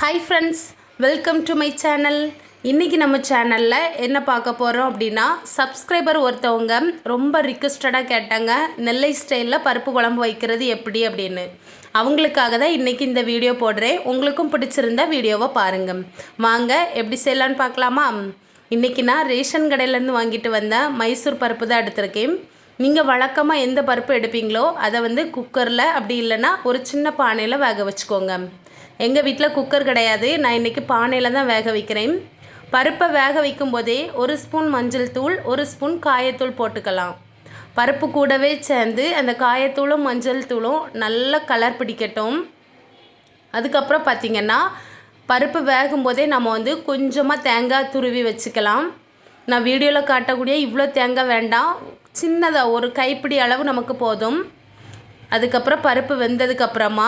Hi friends welcome to my channel இன்றைக்கி நம்ம சேனலில் என்ன பார்க்க போகிறோம் அப்படின்னா சப்ஸ்கிரைபர் ஒருத்தவங்க ரொம்ப ரிக்வஸ்டடாக கேட்டாங்க நெல்லை ஸ்டைலில் பருப்பு குழம்பு வைக்கிறது எப்படி அப்படின்னு. அவங்களுக்காக தான் இன்றைக்கி இந்த வீடியோ போடுறேன். உங்களுக்கும் பிடிச்சிருந்தா வீடியோவை பாருங்கள் வாங்க எப்படி செய்யலான்னு பார்க்கலாமா? இன்றைக்கி நான் ரேஷன் கடையிலேருந்து வாங்கிட்டு வந்த மைசூர் பருப்பு தான் எடுத்திருக்கேன். நீங்கள் வழக்கமாக எந்த பருப்பு எடுப்பீங்களோ அதை வந்து குக்கரில் அப்படி இல்லைன்னா ஒரு சின்ன பானையில் வேக வச்சுக்கோங்க. எங்கள் வீட்டில் குக்கர் கிடையாது. நான் இன்றைக்கி பானையில் தான் வேக வைக்கிறேன். பருப்பை வேக வைக்கும் போதே ஒரு ஸ்பூன் மஞ்சள் தூள் ஒரு ஸ்பூன் காயத்தூள் போட்டுக்கலாம். பருப்பு கூடவே சேர்ந்து அந்த காயத்தூளும் மஞ்சள் தூளும் நல்லா கலர் பிடிக்கட்டும். அதுக்கப்புறம் பார்த்திங்கன்னா பருப்பு வேகும் போதே நம்ம வந்து கொஞ்சமாக தேங்காய் துருவி வச்சுக்கலாம். நான் வீடியோவில் காட்டக்கூடிய இவ்வளோ தேங்காய் வேண்டாம். சின்னதாக ஒரு கைப்பிடி அளவு நமக்கு போதும். அதுக்கப்புறம் பருப்பு வெந்ததுக்கப்புறமா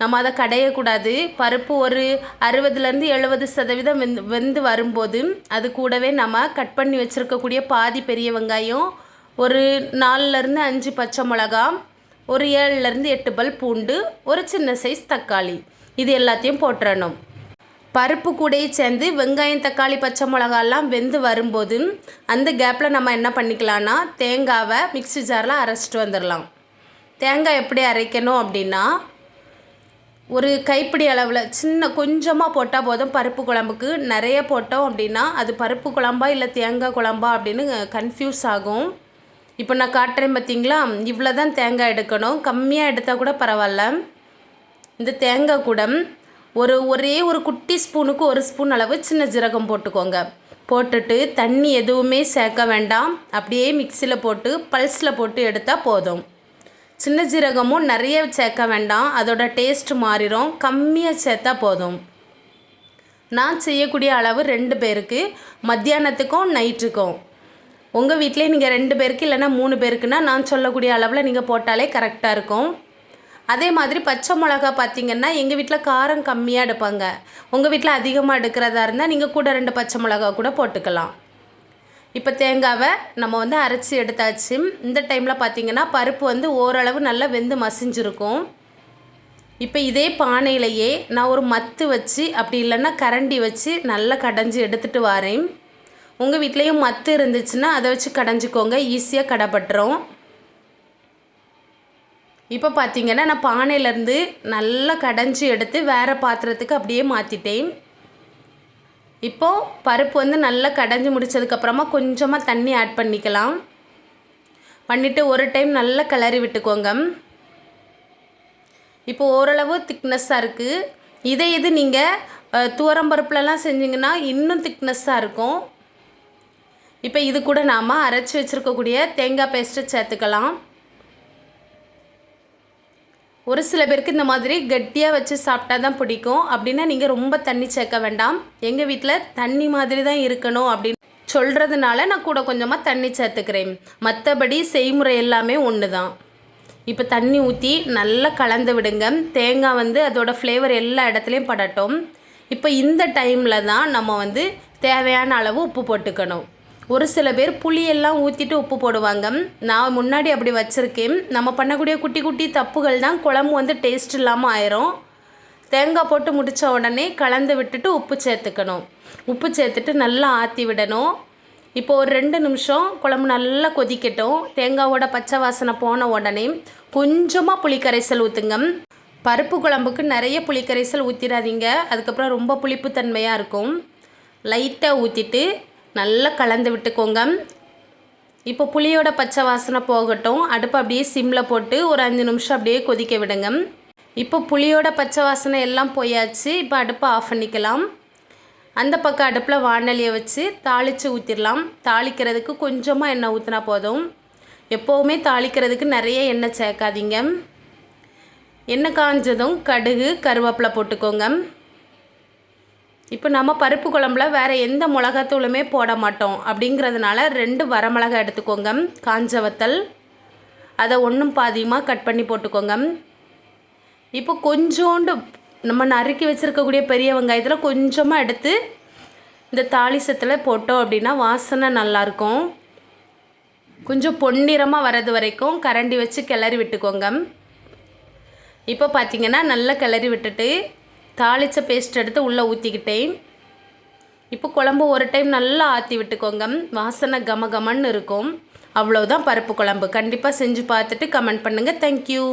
நம்ம அதை கடையக்கூடாது. பருப்பு ஒரு அறுபதுலேருந்து எழுபது சதவீதம் வெந்து வெந்து வரும்போது அது கூடவே நம்ம கட் பண்ணி வச்சுருக்கக்கூடிய பாதி பெரிய வெங்காயம் ஒரு நாலுலேருந்து அஞ்சு பச்சை மிளகா ஒரு ஏழுலேருந்து எட்டு பல் பூண்டு ஒரு சின்ன சைஸ் தக்காளி. இது எல்லாத்தையும் போட்டுறணும். பருப்பு கூடையே சேர்ந்து வெங்காயம் தக்காளி பச்சை மிளகாலாம் வெந்து வரும்போது அந்த கேப்பில் நம்ம என்ன பண்ணிக்கலாம்னா தேங்காவை மிக்ஸி ஜாரில் அரைச்சிட்டு வந்துடலாம் தேங்காய் எப்படி அரைக்கணும் அப்படின்னா ஒரு கைப்பிடி அளவில் சின்ன கொஞ்சமாக போட்டால் போதும் பருப்பு குழம்புக்கு. நிறைய போட்டோம் அப்படின்னா அது பருப்பு குழம்பா இல்லை தேங்காய் குழம்பா அப்படின்னு கன்ஃபியூஸ் ஆகும். இப்போ நான் காட்டுறேன் பார்த்தீங்களா? இவ்வளோ தான் தேங்காய் எடுக்கணும். கம்மியாக எடுத்தால் கூட பரவாயில்ல. இந்த தேங்காய் கூடம் ஒரு ஒரே ஒரு குட்டி ஸ்பூனுக்கு ஒரு ஸ்பூன் அளவு சின்ன ஜீரகம் போட்டுக்கோங்க. போட்டுட்டு தண்ணி எதுவுமே சேர்க்க வேண்டாம். அப்படியே மிக்சியில் போட்டு பல்ஸில் போட்டு எடுத்தால் போதும். சின்ன ஜீரகமும் நிறைய சேர்க்க வேண்டாம். அதோட டேஸ்ட் மாறிடும் கம்மியாக சேர்த்தா போதும். நான் செய்யக்கூடிய அளவு ரெண்டு பேருக்கு மத்தியானத்துக்கும் நைட்டுக்கும். உங்கள் வீட்டிலே நீங்கள் ரெண்டு பேருக்கு இல்லைன்னா மூணு பேருக்குன்னா நான் சொல்லக்கூடிய அளவில் நீங்கள் போட்டாலே கரெக்டாக இருக்கும். அதே மாதிரி பச்சை மிளகா பார்த்தீங்கன்னா எங்கள் வீட்டில் காரம் கம்மியாக எடுப்பாங்க. உங்கள் வீட்டில் அதிகமாக எடுக்கிறதா இருந்தால் நீங்கள் கூட ரெண்டு பச்சை மிளகா கூட போட்டுக்கலாம். இப்போ தேங்காவை நம்ம வந்து அரைச்சி எடுத்தாச்சு. இந்த டைமில் பார்த்திங்கன்னா பருப்பு வந்து ஓரளவு நல்லா வெந்து மசிஞ்சிருக்கும். இப்போ இதே பானையிலையே நான் ஒரு மத்து வச்சு அப்படி இல்லைன்னா கரண்டி வச்சு நல்லா கடைஞ்சி எடுத்துகிட்டு வரேன். உங்கள் வீட்லேயும் மத்து இருந்துச்சுன்னா அதை வச்சு கடைஞ்சிக்கோங்க. ஈஸியாக கடைப்பட்டுரும் இப்போ பார்த்தீங்கன்னா நான் பானையிலேருந்து நல்லா கடைஞ்சி எடுத்து வேறு பாத்திரத்துக்கு அப்படியே மாற்றிட்டேன் இப்போது பருப்பு வந்து நல்லா கடைஞ்சி முடித்ததுக்கப்புறமா கொஞ்சமாக தண்ணி ஆட் பண்ணிக்கலாம். பண்ணிவிட்டு ஒரு டைம் நல்லா கிளறி விட்டுக்கோங்க. இப்போ ஓரளவு திக்னஸ்ஸாக இருக்குது இதே இது நீங்கள் தூரம்பருப்புலலாம் செஞ்சிங்கன்னா இன்னும் திக்னஸ்ஸாக இருக்கும். இப்போ இது கூட நாம் அரைச்சி வச்சுருக்கக்கூடிய தேங்காய் பேஸ்ட்டை சேர்த்துக்கலாம். ஒரு சில பேருக்கு இந்த மாதிரி கட்டியாக வச்சு சாப்பிட்டா தான் பிடிக்கும். அப்படின்னா நீங்கள் ரொம்ப தண்ணி சேர்க்க வேண்டாம். எங்கள் வீட்டில் தண்ணி மாதிரி தான் இருக்கணும் அப்படின்னு சொல்கிறதுனால நான் கூட கொஞ்சமாக தண்ணி சேர்த்துக்கிறேன். மற்றபடி செய்முறை எல்லாமே ஒன்று தான் இப்போ தண்ணி ஊற்றி நல்லா கலந்து விடுங்க. தேங்காய் வந்து அதோடய ஃப்ளேவர் எல்லா இடத்துலையும் படட்டும். இப்போ இந்த டைமில் தான் நம்ம வந்து தேவையான அளவு உப்பு போட்டுக்கணும். ஒரு சில பேர் புளியெல்லாம் ஊற்றிட்டு உப்பு போடுவாங்க. நான் முன்னாடி அப்படி வச்சுருக்கேன். நம்ம பண்ணக்கூடிய குட்டி குட்டி தப்புகள் தான் குழம்பு வந்து டேஸ்ட் இல்லாமல் ஆயிரும். தேங்காய் போட்டு முடித்த உடனே கலந்து விட்டுட்டு உப்பு சேர்த்துக்கணும். உப்பு சேர்த்துட்டு நல்லா ஆற்றி விடணும். இப்போ ஒரு ரெண்டு நிமிஷம் குழம்பு நல்லா கொதிக்கட்டும். தேங்காவோட பச்சை வாசனை போன உடனே கொஞ்சமாக புளிக்கரைசல் ஊற்றுங்க பருப்பு குழம்புக்கு நிறைய புளிக்கரைசல் ஊற்றிடாதீங்க அதுக்கப்புறம் ரொம்ப புளிப்புத்தன்மையாக இருக்கும். லைட்டாக ஊற்றிட்டு நல்லா கலந்து விட்டுக்கோங்க. இப்போ புளியோட பச்சை வாசனை போகட்டும். அடுப்பு அப்படியே சிம்மில் போட்டு ஒரு அஞ்சு நிமிஷம் அப்படியே கொதிக்க விடுங்க. இப்போ புளியோட பச்சை வாசனை எல்லாம் போயாச்சு. இப்போ அடுப்பை ஆஃப் பண்ணிக்கலாம். அந்த பக்கம் அடுப்பில் வானலியை வச்சு தாளித்து ஊற்றிடலாம் தாளிக்கிறதுக்கு கொஞ்சமாக எண்ணெய் ஊற்றினா போதும். எப்போவுமே தாளிக்கிறதுக்கு நிறைய எண்ணெய் சேர்க்காதீங்க. எண்ணெய் காஞ்சதும் கடுகு கருவேப்பிலை போட்டுக்கோங்க. இப்போ நம்ம பருப்பு குழம்புல வேறு எந்த மிளகாத்தூளுமே போட மாட்டோம் அப்படிங்கிறதுனால ரெண்டு வரமிளகா எடுத்துக்கோங்க. காஞ்ச வத்தல். அதை ஒன்றும் பாதியமாக கட் பண்ணி போட்டுக்கோங்க. இப்போ கொஞ்சோண்டு நம்ம நறுக்கி வச்சுருக்கக்கூடிய பெரிய வெங்காயத்தில் கொஞ்சமாக எடுத்து இந்த தாளிசத்தில் போட்டோம் அப்படின்னா வாசனை நல்லாயிருக்கும் கொஞ்சம் பொன்னிறமாக வர்றது வரைக்கும் கரண்டி வச்சு கிளறி விட்டுக்கோங்க. இப்போ பார்த்திங்கன்னா நல்லா கிளறி விட்டுட்டு தாளித்த பேஸ்ட் எடுத்து உள்ளே ஊற்றிக்கிட்டேன் இப்போ குழம்பு ஒரு டைம் நல்லா ஆற்றி விட்டுக்கோங்க. வாசனை கம கமன்னு இருக்கும். அவ்வளோதான் பருப்பு குழம்பு. கண்டிப்பாக செஞ்சு பார்த்துட்டு கமெண்ட் பண்ணுங்கள் தேங்க்யூ